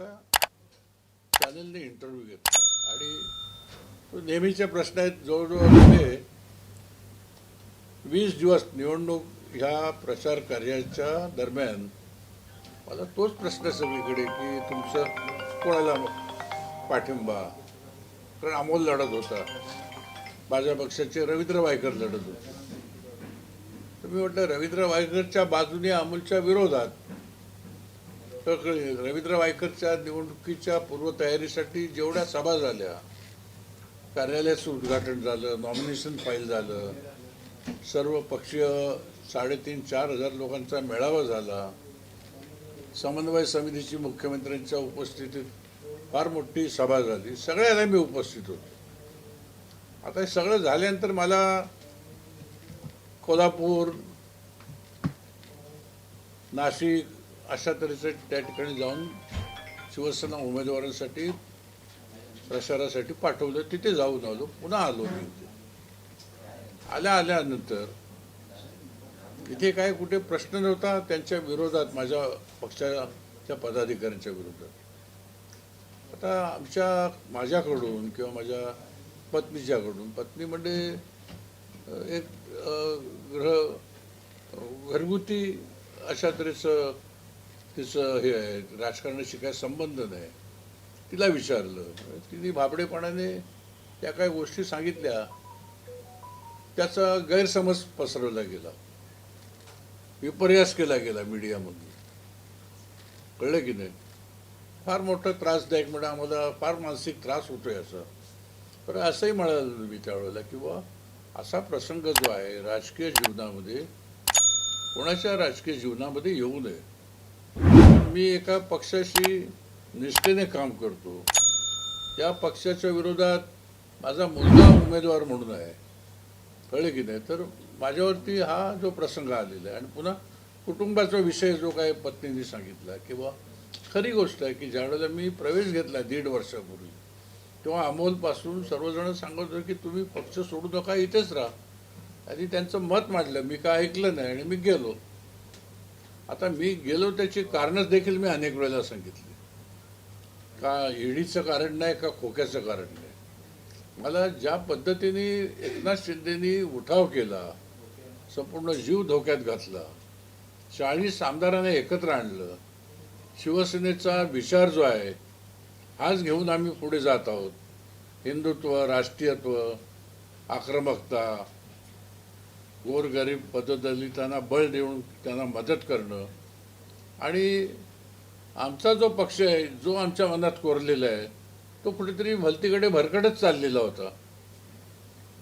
आमचा चॅनलने इंटरव्ह्यू घेतला. आणि तो नेहमीचे प्रश्न आहेत जवळजवळ वीस दिवस निवडणूक ह्या प्रचार कार्याच्या दरम्यान मला तोच प्रश्न सगळीकडे की तुमचं कोणाला पाठिंबा? कारण अमोल लढत होता. माझ्या पक्षाचे रवींद्र वायकर लढत होते. तर मी म्हटलं रवींद्र वायकरच्या बाजूने अमोलच्या विरोधात तर रवींद्र वायकरच्या निवडणुकीच्या पूर्वतयारीसाठी जेवढ्या सभा झाल्या कार्यालयाचं उद्घाटन झालं नॉमिनेशन फाईल झालं सर्व पक्षीय साडेतीन चार हजार लोकांचा मेळावा झाला. समन्वय समितीची मुख्यमंत्र्यांच्या उपस्थितीत फार मोठी सभा झाली. सगळ्याला मी उपस्थित होतो. आता हे सगळं झाल्यानंतर मला कोल्हापूर नाशिक अशा तऱ्हेचं त्या ठिकाणी जाऊन शिवसेना उमेदवारांसाठी प्रचारासाठी पाठवलं. तिथे जाऊन आलो. पुन्हा आलो मी इथे. आल्या आल्यानंतर इथे काय कुठे प्रश्न नव्हता. त्यांच्या विरोधात माझ्या पक्षाच्या पदाधिकाऱ्यांच्या विरोधात. आता आमच्या माझ्याकडून किंवा माझ्या पत्नीच्याकडून पत्नी म्हणजे एक ग्रह घरगुती अशा तऱ्हेचं तिचं हे आहे राजकारणाशी काय संबंध नाही. तिला विचारलं. तिने भाबडेपणाने त्या काही गोष्टी सांगितल्या. त्याचा गैरसमज पसरवला गेला. विपर्यास केला गेला मीडियामधून. कळलं की नाही? फार मोठा त्रासदायक म्हणजे आम्हाला फार मानसिक त्रास होतो याचा पण असंही म्हणाल मी त्यावेळेला की असा प्रसंग जो आहे राजकीय जीवनामध्ये कोणाच्या राजकीय जीवनामध्ये येऊ नये. मी एका पक्षाशी निष्ठेने काम करतो. त्या पक्षाच्या विरोधात माझा मुलगा उमेदवार म्हणून आहे. कळलं की नाही? तर माझ्यावरती हा जो प्रसंग आलेला आहे आणि पुन्हा कुटुंबाचा विषय जो काय पत्नीने सांगितला किंवा खरी गोष्ट आहे की ज्यावेळेला मी प्रवेश घेतला दीड वर्षापूर्वी तेव्हा अमोलपासून सर्वजण सांगत होते की तुम्ही पक्ष सोडू नका इथेच राहा. आणि त्यांचं मत मांडलं. मी काय ऐकलं नाही आणि मी गेलो. आता मी गेलो त्याची कारणच देखील मी अनेक वेळेला सांगितली. का ईडीचं कारण नाही का खोक्याचं कारण नाही? मला ज्या पद्धतीने एकनाथ शिंदेनी उठाव केला संपूर्ण जीव धोक्यात घातला चाळीस आमदारांना एकत्र आणलं शिवसेनेचा विचार जो आहे हाच घेऊन आम्ही पुढे जात आहोत. हिंदुत्व राष्ट्रीयत्व आक्रमकता गोरगरीब पददलितांना बळ देऊन त्यांना मदत करणं. आणि आमचा जो पक्ष आहे जो आमच्या मनात कोरलेला आहे तो कुठेतरी भलतीकडे भरकटच चाललेला होता.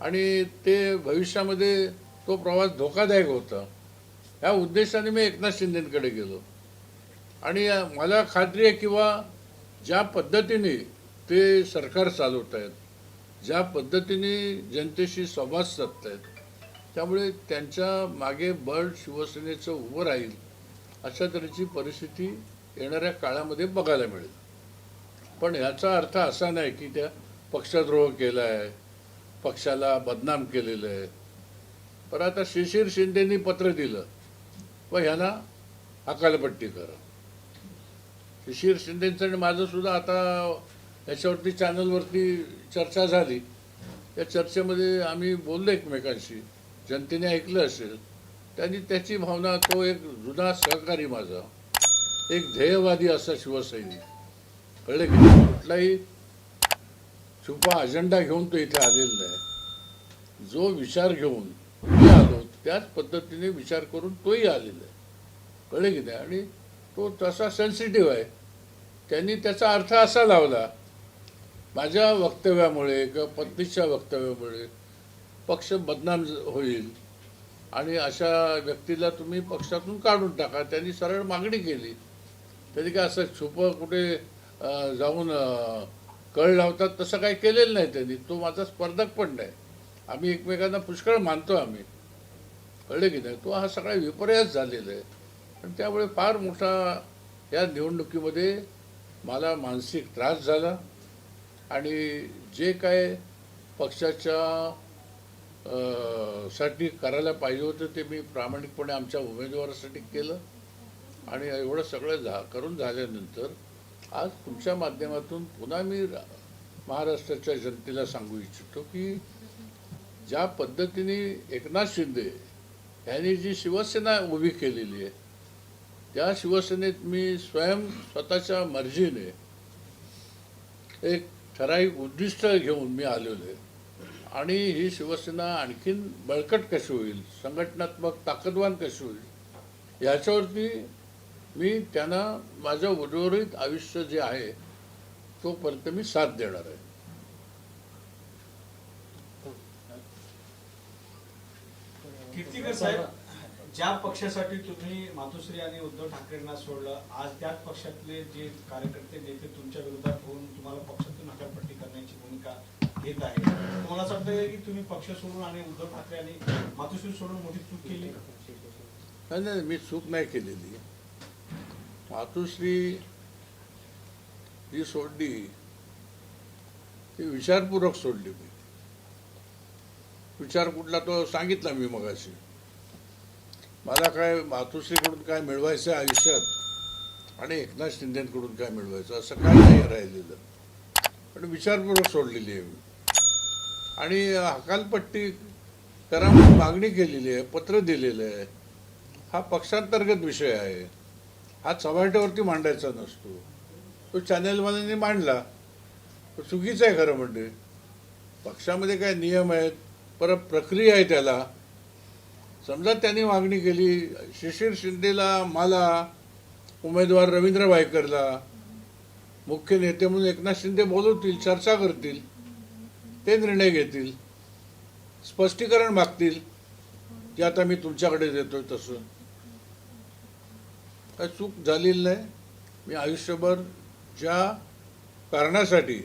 आणि ते भविष्यामध्ये तो प्रवास धोकादायक होता. ह्या उद्देशाने मी एकनाथ शिंदेकडे गेलो. आणि मला खात्री आहे किंवा ज्या पद्धतीने ते सरकार चालवत आहेत ज्या पद्धतीने जनतेशी संवाद साधत आहेत त्यामुळे त्यांच्या मागे बळ शिवसेनेचं उभं राहील अशा तऱ्हेची परिस्थिती येणाऱ्या काळामध्ये बघायला मिळेल. पण ह्याचा अर्थ असा नाही की त्या पक्षद्रोह केला आहे पक्षाला बदनाम केलेलं आहे. पण आता शिशिर शिंदेनी पत्र दिलं व ह्यांना अकालपट्टी करा. शिशिर शिंदेचं आणि माझं सुद्धा आता याच्यावरती चॅनलवरती चर्चा झाली. त्या चर्चेमध्ये आम्ही बोललो एकमेकांशी. जनतेने ऐकलं असेल त्यांनी त्याची भावना तो एक जुना सहकारी माझा एक ध्येयवादी असा शिवसैनिक. कळलं की नाही? कुठलाही छुपा अजेंडा घेऊन तो इथे आलेला नाही. जो विचार घेऊन मी आलो त्याच पद्धतीने विचार करून तोही आलेला आहे. कळलं की नाही? आणि तो तसा सेन्सिटिव्ह आहे. त्यांनी त्याचा अर्थ असा लावला माझ्या वक्तव्यामुळे किंवा पत्नीच्या वक्तव्यामुळे पक्ष बदनाम होईल आणि अशा व्यक्तीला तुम्ही पक्षातून काढून टाका. त्यांनी सरळ मागणी केली. त्यांनी काय असं छुपं कुठे जाऊन कळ लावतात तसं काही केलेलं नाही त्यांनी. तो माझा स्पर्धक पण नाही. आम्ही एकमेकांना पुष्कळ मानतो आम्ही. कळलं की नाही? तो हा सगळा विपर्यास झालेला आहे. आणि त्यामुळे फार मोठा या निवडणुकीमध्ये मला मानसिक त्रास झाला. आणि जे काय पक्षाच्या साठी करायला पाहिजे होतं ते मी प्रामाणिकपणे आमच्या उमेदवारासाठी केलं. आणि एवढं सगळं झा करून झाल्यानंतर आज तुमच्या माध्यमातून पुन्हा मी महाराष्ट्राच्या जनतेला सांगू इच्छितो की ज्या पद्धतीने एकनाथ शिंदे यांनी जी शिवसेना उभी केलेली आहे त्या शिवसेनेत मी स्वयं स्वतःच्या मर्जीने एक ठराविक उद्दिष्ट घेऊन मी आलेलो आहे. आणि ही शिवसेना आणखीन बळकट कशी होईल संघटनात्मक ताकदवान कशी होईल याच्यावरती मी त्यांना माझं उर्वरित आयुष्य जे आहे तोपर्यंत मी साथ देणार आहे. कीर्तिकर साहेब ज्या पक्षासाठी तुम्ही मातोश्री आणि उद्धव ठाकरेंना सोडलं आज त्याच पक्षातले जे कार्यकर्ते नेते तुमच्या विरोधात होऊन तुम्हाला पक्षातून हकालपट्टी करण्याची भूमिका घेत आहे. तुम्हाला असं वाटतं की तुम्ही पक्ष सोडून आणि उद्धव ठाकरे आणि मातोश्री सोडून मोठी चूक केली? नाही नाही मी चूक नाही केलेली. मातुश्री जी सोडली ती विचारपूर्वक सोडली मी. विचार कुठला तो सांगितला मी मगाशी. मला काय मातुश्रीकडून काय मिळवायचं आयुष्यात आणि एकनाथ शिंदेकडून काय मिळवायचं असं काय नाही राहिलेलं. पण विचारपूर्वक सोडलेली आहे मी. आणि हकालपट्टी करा म्हणून मागणी केलेली आहे पत्र दिलेलं आहे. हा पक्षांतर्गत विषय आहे. हा चव्हाट्यावरती मांडायचा नसतो. तो चॅनेलवाल्यांनी मांडला. तो चुकीचं आहे खरं म्हणजे. पक्षामध्ये काय नियम आहेत परत प्रक्रिया आहे त्याला. समजा त्यांनी मागणी केली शिशिर शिंदेला मला उमेदवार रवींद्र वायकरला मुख्य नेते म्हणून एकनाथ शिंदे बोलवतील चर्चा करतील. ते निर्णय घेतील स्पष्टीकरण मागतील जे आता मी तुमच्याकडे देतोय तसं. काय चूक झालेली नाही. मी आयुष्यभर ज्या कारणासाठी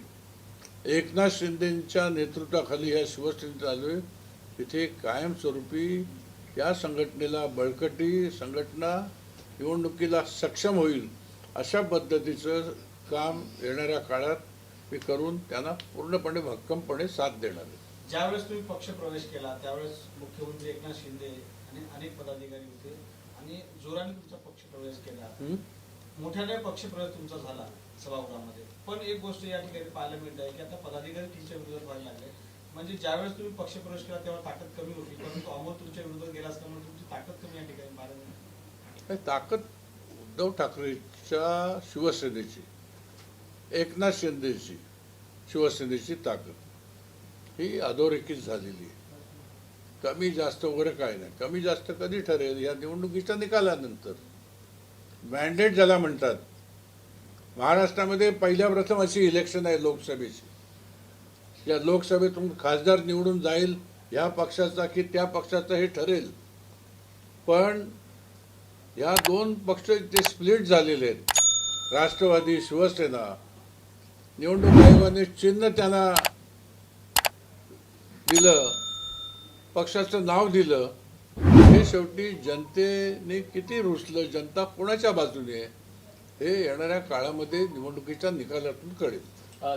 एकनाथ शिंदेच्या नेतृत्वाखाली या शिवसेनेत आलोय तिथे कायमस्वरूपी या संघटनेला बळकटी संघटना निवडणुकीला सक्षम होईल अशा पद्धतीचं काम येणाऱ्या काळात मी करून त्यांना पूर्णपणे भक्कमपणे साथ देणार आहे. ज्यावेळेस तुम्ही पक्ष प्रवेश केला त्यावेळेस मुख्यमंत्री एकनाथ शिंदे आणि अनेक पदाधिकारी होते आणि जोराने तुमचा पक्ष प्रवेश केला? मोठ्याने पक्षप्रवेश तुमचा झाला सभागृहामध्ये. पण एक गोष्ट या ठिकाणी पाहायला मिळत आहे की आता पदाधिकारी तुमच्या विरोधात व्हायला लागले. म्हणजे ज्यावेळेस तुम्ही पक्षप्रवेश केला तेव्हा ताकद कमी होती परंतु अमोल तुमच्या विरोधात गेला असल्यामुळे तुमची ताकद कमी या ठिकाणी पाहायला मिळते. ताकद उद्धव ठाकरेच्या शिवसेनेची. एकनाथ शिंदेची शिवसेनेची ताकद. ही अधोरेखित झालेली आहे. कमी जास्त वगैरे काय नाही. कमी जास्त कधी ठरेल? या निवडणुकीच्या निकालानंतर. मॅन्डेट ज्याला म्हणतात. महाराष्ट्रामध्ये पहिल्या प्रथम अशी इलेक्शन आहे लोकसभेची. या लोकसभेतून खासदार निवडून जाईल या पक्षाचा की त्या पक्षाचा हे ठरेल. पण ह्या दोन पक्ष जे स्प्लिट झालेले आहेत राष्ट्रवादी शिवसेना निवडणूक आयोगाने चिन्ह त्यांना दिलं पक्षाचं नाव दिलं. हे शेवटी जनतेने किती रुसलं जनता कोणाच्या बाजूने आहे? हे येणाऱ्या काळामध्ये निवडणुकीच्या निकालातून कळेल.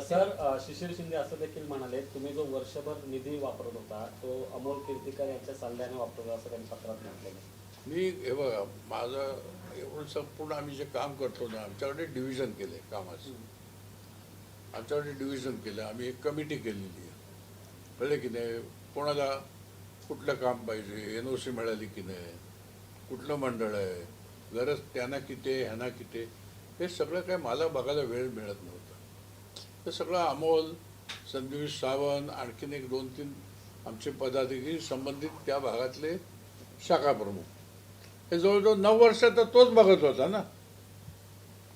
सर शिशिर शिंदे असं देखील म्हणाले तुम्ही जो वर्षभर निधी वापरत होता तो अमोल कीर्तिकर यांच्या सल्ल्याने वापरला असं त्यांनी पत्रात म्हटलेलं मी हे बघा माझं एवढं संपूर्ण आम्ही जे काम करतो ना आमच्याकडे डिव्हिजन केलं कामाचं. आमच्याकडे डिव्हिजन केलं. आम्ही एक कमिटी केलेली आहे. कळलं की नाही? कोणाला कुठलं काम पाहिजे? एन ओ सी मिळाली की नाही? कुठलं मंडळ आहे? गरज त्यांना किती आहे, ह्यांना किती हे सगळं काय मला बघायला वेळ मिळत नव्हता. ते सगळं अमोल संदीप सावंत आणखीन एक दोन तीन आमचे पदाधिकारी संबंधित त्या भागातले शाखाप्रमुख हे जवळजवळ नऊ वर्ष तर तोच बघत होता ना?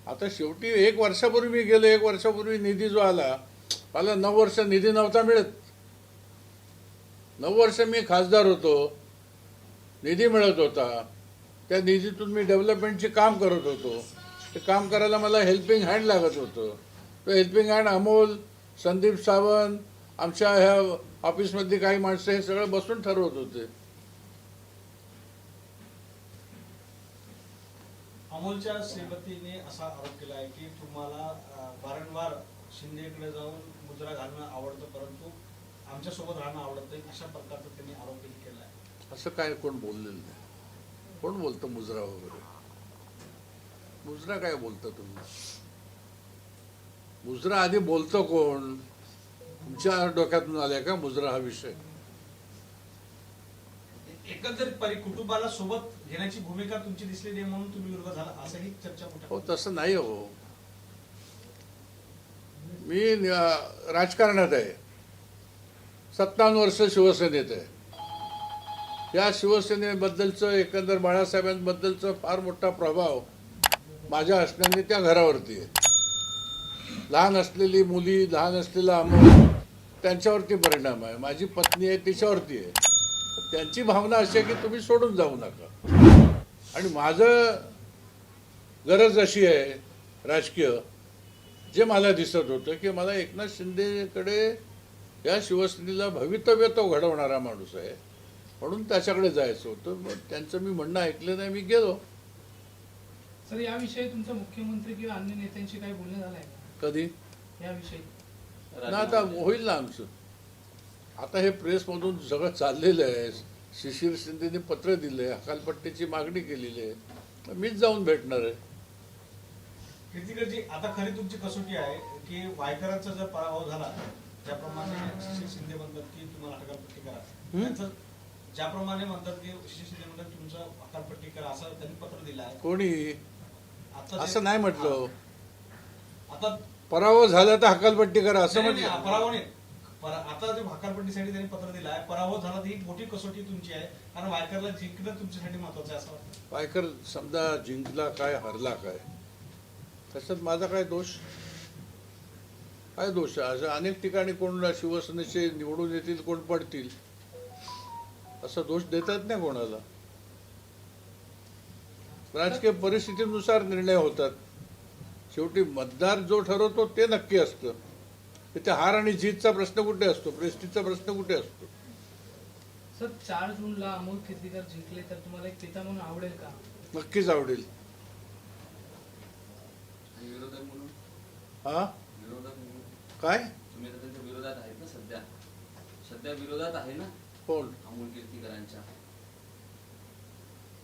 आता शेवटी एक वर्षापूर्वी मी गेलो एक वर्षापूर्वी निधी जो आला मला नऊ वर्ष निधी नव्हता मिळत. नऊ वर्ष मी खासदार होतो निधी मिळत होता. त्या निधीतून मी डेव्हलपमेंटचे काम करत होतो. ते काम करायला मला हेल्पिंग हँड लागत होतं. तो हेल्पिंग हँड अमोल संदीप सावंत आमच्या ह्या ऑफिसमधली काही माणसं हे सगळं बसून ठरवत होते. अमोलच्या श्रीमतीने असा आरोप केला आहे की तुम्हाला वारंवार शिंदेकडे जाऊन मुद्रा घालणं आवडतं परंतु आमच्यासोबत राहणं आवडत नाही अशा प्रकारचा त्यांनी आरोप केला आहे. असं काय कोण बोललेलं नाही? कोण बोलतं मुजरा वगैरे? मुजरा काय बोलता तुम्ही? मुजरा आधी बोलतो कोण? तुमच्या डोक्यातून आल्या का मुजरा हा विषय? एकंदरीत कुटुंबाला सोबत घेण्याची भूमिका तुमची दिसली नाही म्हणून तुम्ही विरोध झाला असंही चर्चा हो तसं नाही हो. मी राजकारणात आहे. सत्तावन्न वर्ष शिवसेनेत आहे. या शिवसेनेबद्दलचं एकंदर बाळासाहेबांबद्दलचं फार मोठा प्रभाव माझ्या असण्याने त्या घरावरती आहे. लहान असलेली मुली लहान असलेला अमोल त्यांच्यावरती परिणाम आहे. माझी पत्नी आहे तिच्यावरती आहे. त्यांची भावना अशी आहे की तुम्ही सोडून जाऊ नका. आणि माझं गरज अशी आहे राजकीय जे मला दिसत होतं की मला एकनाथ शिंदेकडे या शिवसेनेला भवितव्य तो घडवणारा माणूस आहे म्हणून त्याच्याकडे जायचं होतं. मग त्यांचं मी म्हणणं ऐकलं नाही मी गेलो. सर याविषयी तुमचं मुख्यमंत्री किंवा अन्य नेत्यांशी काही बोलणं झालंय का? कधी? याविषयी ना आता होईल ना आमचं. आता हे प्रेसमधून सगळं चाललेलं आहे. शिशिर शिंदेने पत्र दिलं हकालपट्टीची मागणी केलेली आहे. तर मीच जाऊन भेटणार आहे. कीर्तिकरजी आता खरी तुमची कसोटी आहे की वायकरांचा जर पराभव झाला ज्याप्रमाणे शिशिर शिंदे म्हणतात की तुम्हाला हकालपट्टी करा. त्यांचं ज्याप्रमाणे म्हणतात की शिशिर शिंदे म्हणतात तुमचं हकालपट्टी करा असं त्यांनी पत्र दिलं आहे. कोणी? असं नाही म्हटलं. आता पराभव झाला तर हकालपट्टी करा असं म्हटलं. पराभव नाही. आता जे भाकरपट्टीसाठी त्यांनी पत्र दिलं आहे पराभव झाला ही मोठी कसोटी तुमची आहे. कारण वायकरला जिंकणं तुमच्यासाठी महत्वाचं आहे असं वाटतं. वायकर समजा जिंकला काय हरला काय? त्याच्यात माझा काय दोष? काय दोष? आहे असं अनेक ठिकाणी कोण शिवसेनेचे निवडून येतील कोण पडतील? असा दोष देतात नाही कोणाला. राजकीय परिस्थितीनुसार निर्णय होतात. शेवटी मतदार जो ठरवतो ते नक्की असतं. तिथे हार आणि जीतचा प्रश्न कुठे असतो? प्रेस्टिजचा प्रश्न कुठे असतो? सर चार जूनला अमोल कीर्तीकर जिंकले तर तुम्हाला एक पिता म्हणून आवडेल का? नक्कीच आवडेल. आणि विरोधक म्हणून? हा? विरोधक म्हणून? काय? तुम्ही तर त्यांच्या विरोधात आहेत ना सध्या. सध्या विरोधात आहे ना? कोण? अमोल कीर्तीकरांच्या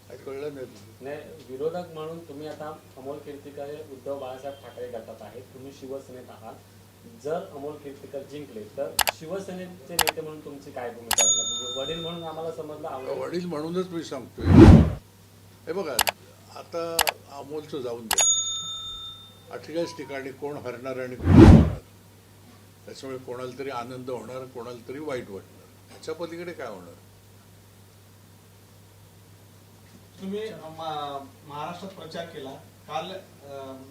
काय कळलं नाही नाही विरोधक म्हणून तुम्ही आता अमोल कीर्तिकर उद्धव बाळासाहेब ठाकरे गटात आहेत. तुम्ही शिवसेनेत आहात. जर अमोल कीर्तिकर जिंकले तर शिवसेनेचे नेते म्हणून तुमची काय भूमिका असणार? वडील म्हणून आम्हाला समजलं आवडेल. वडील म्हणूनच मी सांगतोय. हे बघा आता अमोलचं जाऊन द्या. अठ्ठेचाळीस ठिकाणी कोण हरणार आणि कोण हरणार? त्याच्यामुळे कोणाला तरी आनंद होणार कोणाला तरी वाईट वाटणार. ह्याच्या पलीकडे काय होणार? तुम्ही महाराष्ट्रात प्रचार केला. काल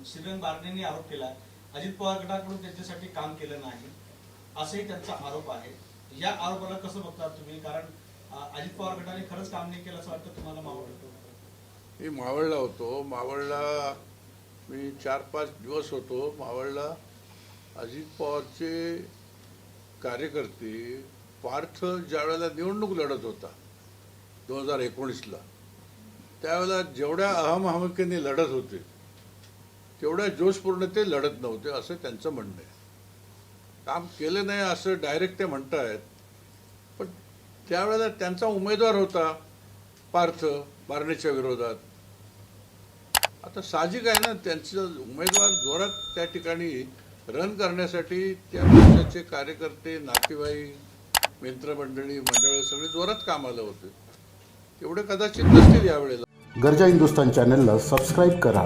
श्रीरंग बारणेंनी आरोप केला अजित पवार गटाकडून त्यांच्यासाठी काम केलं नाही असंही त्यांचा आरोप आहे. या आरोपाला कसं बघता तुम्ही? कारण अजित पवार गटाने खरंच काम नाही केलं असं वाटतं तुम्हाला मावळ मी मावळला होतो. मावळला मी चार पाच दिवस होतो. मावळला अजित पवारचे कार्यकर्ते पार्थ ज्यावेळेला निवडणूक लढत होता दोन हजार एकोणीसला त्यावेळेला जेवढ्या अहमहमकीने लढत होते तेवढ्या जोशपूर्ण ते लढत नव्हते असं त्यांचं म्हणणं आहे. काम केलं नाही असं डायरेक्ट ते म्हणतायत पण त्यावेळेला त्यांचा उमेदवार होता पार्थ बारणेच्या विरोधात. आता साहजिक आहे ना त्यांचा उमेदवार जोरात त्या ठिकाणी रन करण्यासाठी त्या पक्षाचे कार्यकर्ते नातेवाईक मित्रमंडळी मंडळ सगळे जोरात कामाला होते. तेवढे कदाचित नसतील यावेळेला. गरजा हिंदुस्तान चॅनलला सबस्क्राईब करा.